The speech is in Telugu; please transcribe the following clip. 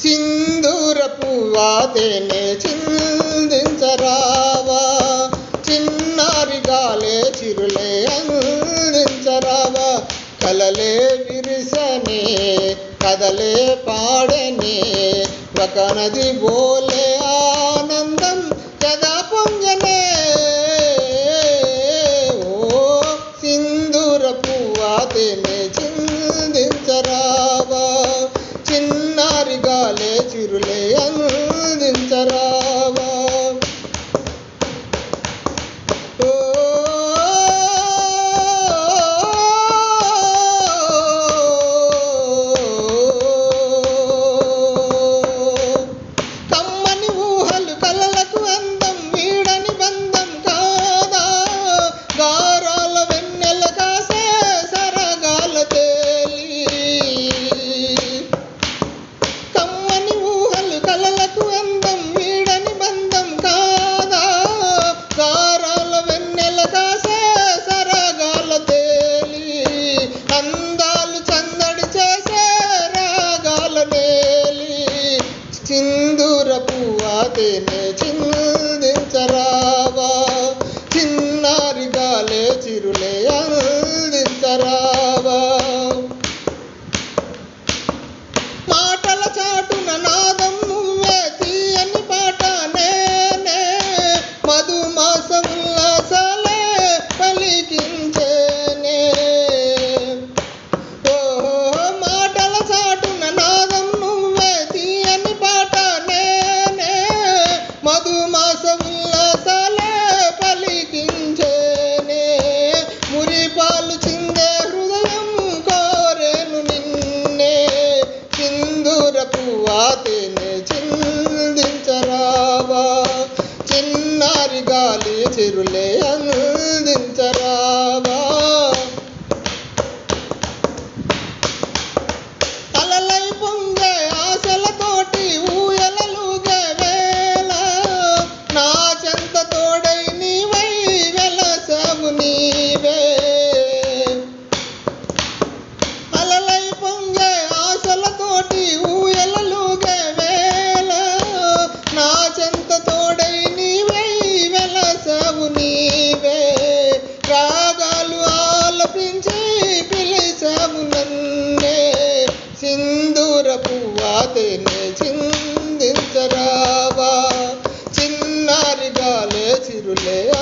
సింధూర పువ్వాదేనే చిందించరావా చిన్నారి గాలే చిరులే అందించరావా కలలే విరిసనే కదలే పాడనే ఒక నది బోలే కందాలు చందడి చేసే రాగాల మేలి సింధూర పువ్వాదేనే చిందించరావా. చిన్నారిగాలే చిరులే చిరులే అందించరావా? అలలై పొంగే ఆశలతోటి ఊయలలుగే వేళ నా చెంత తోడై నీవై వెలసవు నీవే. చిందించరావా? చిన్నారిగా లేచిరులే